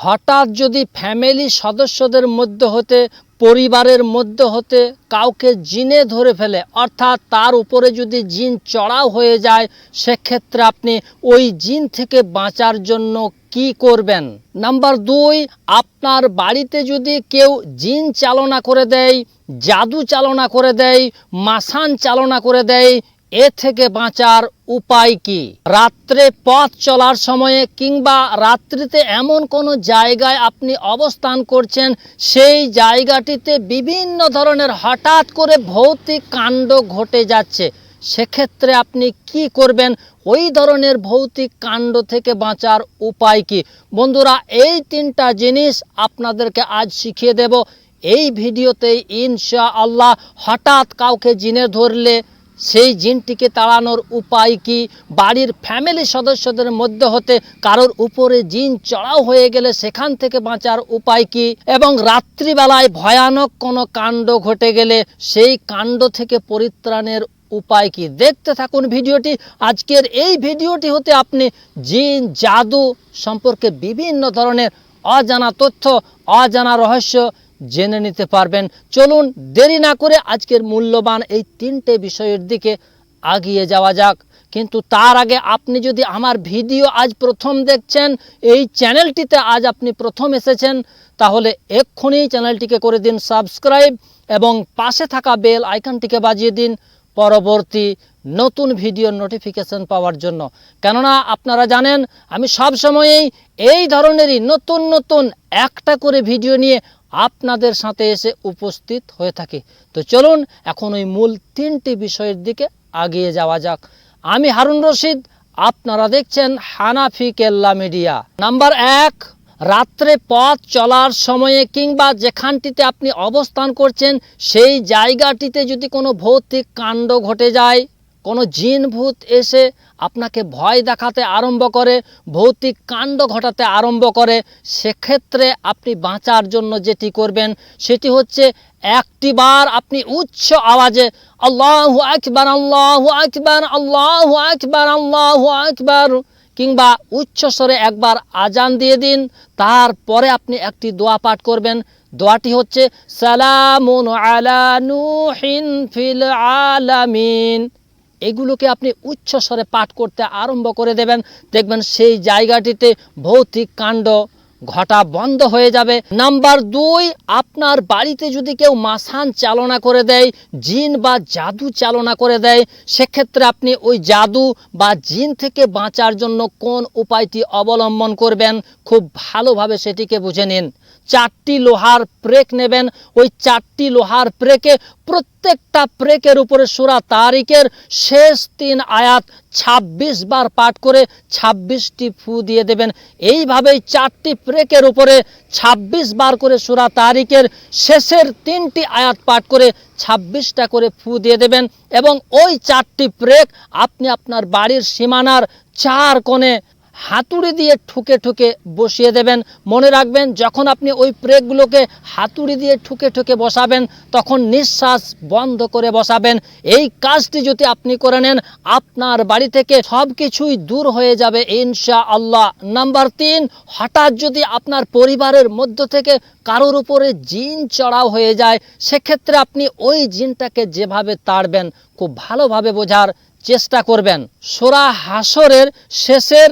হঠাৎ যদি ফ্যামিলি সদস্যদের মধ্যে হতে, পরিবারের মধ্যে হতে কাউকে জিনে ধরে ফেলে, অর্থাৎ তার উপরে যদি জিন চড়াও হয়ে যায়, সেক্ষেত্রে আপনি ওই জিন থেকে বাঁচার জন্য কি করবেন? নাম্বার দুই, আপনার বাড়িতে যদি কেউ জিন চালনা করে দেয়, জাদু চালনা করে দেয়, মাসান চালনা করে দেয় এ থেকে বাঁচার উপায় কি? রাত্রে পথ চলার সময়ে কিংবা রাত্রিতে এমন কোনো জায়গায় আপনি অবস্থান করছেন, সেই জায়গাটিতে বিভিন্ন ধরনের হঠাৎ করে ভৌতিক কাণ্ড ঘটে যাচ্ছে। সেক্ষেত্রে আপনি কি করবেন? ওই ধরনের ভৌতিক কাণ্ড থেকে বাঁচার উপায় কি? বন্ধুরা, এই তিনটা জিনিস আপনাদেরকে আজ শিখিয়ে দেব। এই ভিডিওতে ইনশা আল্লাহ হঠাৎ কাউকে জিনে ধরলে সেই জিনটিকে তাড়ানোর উপায় কি? বাড়ির ফ্যামিলি সদস্যদের মধ্যে হতে কারোর উপরে জিন চড়াও হয়ে গেলে সেখান থেকে বাঁচার উপায় কি? এবং রাত্রিবেলায় ভয়ানক কোনো কাণ্ড ঘটে গেলে সেই কাণ্ড থেকে পরিত্রাণের উপায় কি? দেখতে থাকুন ভিডিওটি। আজকের এই ভিডিওটি হতে আপনি জিন, জাদু সম্পর্কে বিভিন্ন ধরনের অজানা তথ্য, অজানা রহস্য জেনে নিতে পারবেন। চলুন দেরি না করে আজকের মূল্যবান এই তিনটে বিষয়ের দিকে আগিয়ে যাওয়া যাক। কিন্তু তার আগে আপনি যদি আমার ভিডিও আজ প্রথম দেখছেন, এই চ্যানেলটিতে আজ আপনি প্রথম এসেছেন, তাহলে এক্ষুনি চ্যানেলটিকে করে দিন সাবস্ক্রাইব এবং পাশে থাকা বেল আইকনটিকে বাজিয়ে দিন পরবর্তী নতুন ভিডিওর নোটিফিকেশন পাওয়ার জন্য। কেননা আপনারা জানেন, আমি সব সময়েই এই ধরনেরই নতুন নতুন একটা করে ভিডিও নিয়ে আপনাদের সাথে এসে উপস্থিত হয়ে থাকি। তো চলুন, এখন ওই মূল তিনটি বিষয়ের দিকে আগিয়ে যাওয়া যাক। আমি হারুন রশিদ, আপনারা দেখছেন হানাফি কেল্লা মিডিয়া। নাম্বার এক, রাত্রে পথ চলার সময়ে কিংবা যেখানটিতে আপনি অবস্থান করছেন, সেই জায়গাটিতে যদি কোনো ভৌতিক কাণ্ড ঘটে যায় কোনো জিন ভূত এসে আপনাকে ভয় দেখাতে আরম্ভ করে, ভৌতিক কাণ্ড ঘটাতে আরম্ভ করে, সেক্ষেত্রে আপনি বাঁচার জন্য যেটি করবেন সেটি হচ্ছে একটি বার আপনি উচ্চ আওয়াজে আল্লাহ আকবার আল্লাহ আকবার আল্লাহ আকবার আল্লাহ আকবার কিংবা উচ্চ স্বরে একবার আজান দিয়ে দিন, তারপরে আপনি একটি দোয়া পাঠ করবেন। দোয়াটি হচ্ছে সালামুন আলা নুহিন ফিল আলামিন। এগুলোকে আপনি উচ্চ স্বরে পাঠ করতে আরম্ভ করে দেবেন। দেখবেন সেই জায়গাটিতে ভৌতিক কাণ্ড ঘটা বন্ধ হয়ে যাবে। নাম্বার দুই, আপনার বাড়িতে যদি কেউ মাসান চালনা করে দেয়, জিন বা জাদু চালনা করে দেয়, সেক্ষেত্রে আপনি ওই জাদু বা জিন থেকে বাঁচার জন্য কোন উপায়টি অবলম্বন করবেন? খুব ভালোভাবে সেটিকে বুঝে নিন। চারটি লোহার প্রেক নেবেন। ওই চারটি লোহার প্রেকে প্রত্যেকটা প্রেকের উপরে সুরা তারিখের শেষ তিন আয়াত ২৬ বার পাঠ করে ২৬টি ফু দিয়ে দেবেন। এইভাবেই চারটি প্রেকের উপরে ২৬ বার করে সুরা তারিখের শেষের তিনটি আয়াত পাঠ করে ২৬টা করে ফু দিয়ে দেবেন এবং ওই চারটি প্রেক আপনি আপনার বাড়ির সীমানার চার কোণে হাতুড়ি দিয়ে ঠুকে ঠুকে বসিয়ে দেবেন। মনে রাখবেন, যখন আপনি ওই প্রেকগুলোকে হাতুড়ি দিয়ে ঠুকে ঠুকে বসাবেন, তখন নিঃশ্বাস বন্ধ করে বসাবেন। এই কাজটি যদি আপনি করে নেন, আপনার বাড়ি থেকে সব কিছুই দূর হয়ে যাবে ইনশা আল্লাহ নাম্বার তিন, হঠাৎ যদি আপনার পরিবারের মধ্য থেকে কারোর উপরে জিন চড়াও হয়ে যায়, সেক্ষেত্রে আপনি ওই জিনটাকে যেভাবে তাড়বেন, খুব ভালোভাবে বোঝার চেষ্টা করবেন। সোরা হাসরের শেষের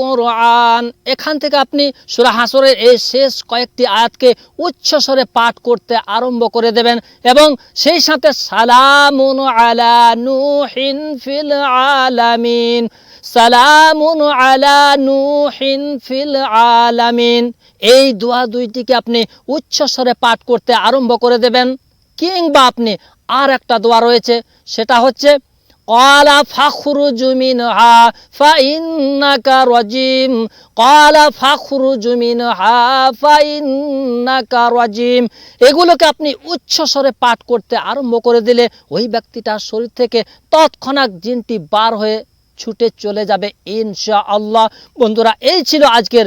কোরআন এখান থেকে আপনি সোরা হাসরের এই শেষ কয়েকটি আয়াতকে উচ্চ স্বরে পাঠ করতে আরম্ভ করে দেবেন এবং সেই সাথে সালামুন আলা নুহিন ফিল আলামিন। সালামুন আলা নুহিন ফিল আলামিন। এই দোয়া দুইটিকে আপনি উচ্চ স্বরে পাঠ করতে আরম্ভ করে দেবেন। কিংবা আপনি আর একটা দোয়া রয়েছে, সেটা হচ্ছে, কলা ফাখরু জুমিন হা ফাইন্নাকা রাজিম। কলা ফাখরু জুমিন হা ফাইন্নাকা রাজিম। এগুলোকে আপনি উচ্চ স্বরে পাঠ করতে আরম্ভ করে দিলে ওই ব্যক্তিটার শরীর থেকে তৎক্ষণাৎ জিনটি বার হয়ে ছুটে চলে যাবে ইনশা আল্লাহ বন্ধুরা, এই ছিল আজকের